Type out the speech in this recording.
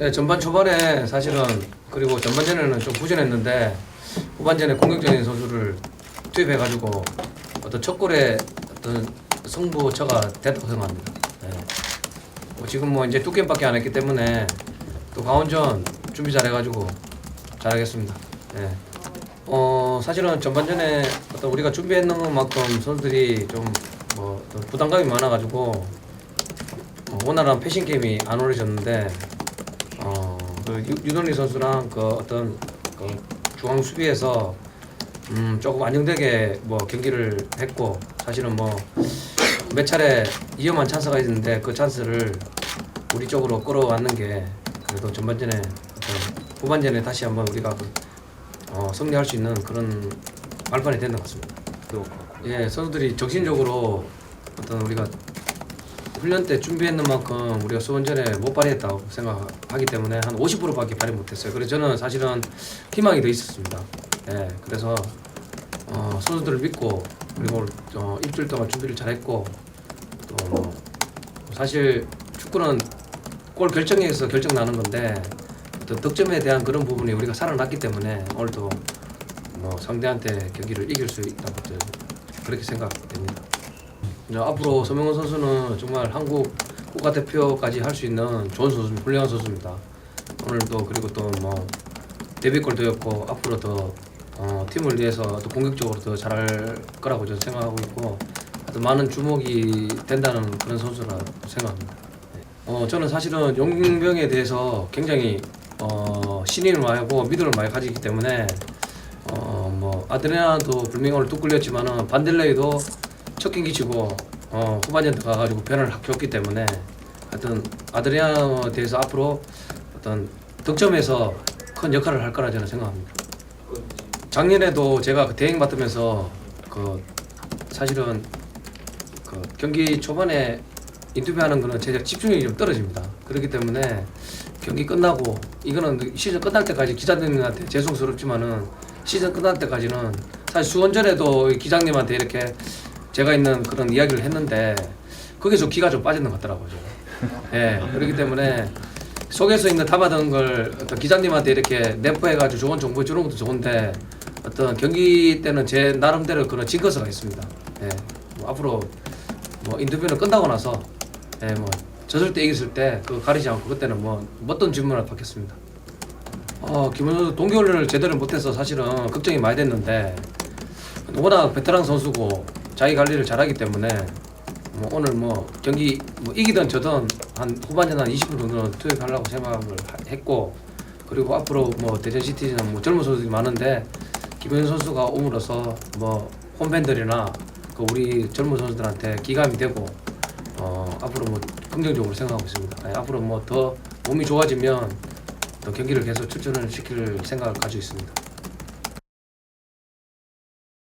네, 전반 초반에 사실은 그리고 전반전에는 좀 부진했는데 후반전에 공격적인 선수를 투입해가지고 어떤 첫 골에 어떤 승부처가 됐다고 생각합니다. 네. 뭐 지금 뭐 이제 두 게임밖에 안 했기 때문에 또 강원전 준비 잘해가지고 잘하겠습니다. 네. 어 사실은 전반전에 어떤 우리가 준비했는 것만큼 선수들이 좀뭐 부담감이 많아가지고 어, 원활한 패싱 게임이 안 어려졌는데 어, 그 유- 유동리 선수랑 그 어떤 그 중앙 수비에서 음, 조금 안정되게 뭐 경기를 했고 사실은 뭐 몇 차례 위험한 찬스가 있는데 그 찬스를 우리 쪽으로 끌어왔는 게 그래도 전반전에 어떤 후반전에 다시 한번 우리가 그, 어, 승리할 수 있는 그런 발판이 된 것 같습니다. 또, 예, 선수들이 정신적으로 어떤 우리가 훈련 때 준비했는 만큼 우리가 수원 전에 못 발휘했다고 생각하기 때문에 한 50%밖에 발휘 못했어요. 그래서 저는 사실은 희망이 더 있었습니다. 예, 그래서 어, 선수들을 믿고 그리고 어, 일주일 동안 준비를 잘했고 또 사실 축구는 골 결정에서 결정 나는 건데 어떤 득점에 대한 그런 부분이 우리가 살아났기 때문에 오늘도 뭐 상대한테 경기를 이길 수 있다고 그렇게 생각됩니다. 이제 앞으로 서명원 선수는 정말 한국 국가대표까지 할 수 있는 좋은 선수, 훌륭한 선수입니다. 오늘도 그리고 또 뭐 데뷔골도 였고 앞으로 더 어, 팀을 위해서 또 공격적으로 더 잘할 거라고 저는 생각하고 있고 하여튼 많은 주목이 된다는 그런 선수라고 생각합니다. 어, 저는 사실은 용병에 대해서 굉장히 어, 신임을 많이 하고 믿음을 많이 가지기 때문에 어, 뭐 아드레나도 불명으로 뚝 끌렸지만은 반델레이도 첫 경기 치고 어, 후반전 가가지고 변화를 확 줬기 때문에 하여튼 아드리아노에 대해서 앞으로 어떤 득점에서 큰 역할을 할 거라 저는 생각합니다. 작년에도 제가 그 대행 맡으면서 그 사실은 그 경기 초반에 인터뷰하는 거는 제 집중력이 좀 떨어집니다. 그렇기 때문에 경기 끝나고 이거는 시즌 끝날 때까지 기자님한테 죄송스럽지만은 시즌 끝날 때까지는 사실 수원전에도 기장님한테 이렇게 제가 있는 그런 이야기를 했는데 거기서 기가 좀 빠지는 것 같더라고요. 예, 그렇기 때문에 속에서 있는 담아둔 걸 어떤 기자님한테 이렇게 내포해가지고 좋은 정보 주는 것도 좋은데 어떤 경기 때는 제 나름대로 그런 증거서가 있습니다. 예, 뭐 앞으로 뭐 인터뷰는 끝나고 나서 예, 뭐 졌을 때 이겼을 때 그거 가리지 않고 그때는 뭐 어떤 질문을 받겠습니다. 어, 김원 선수 동계훈련을 제대로 못해서 사실은 걱정이 많이 됐는데 워낙 베테랑 선수고 자기 관리를 잘하기 때문에 뭐 오늘 뭐 경기 뭐 이기든 저든 한 후반전 한 20분 정도는 투입하려고 생각을 하- 했고 그리고 앞으로 뭐 대전 시티즌은 뭐 젊은 선수들이 많은데 김현 선수가 옴으로써 뭐 홈팬들이나 그 우리 젊은 선수들한테 기감이 되고 어 앞으로 뭐 긍정적으로 생각하고 있습니다. 예, 앞으로 뭐 더 몸이 좋아지면 더 경기를 계속 출전을 시킬 생각을 가지고 있습니다.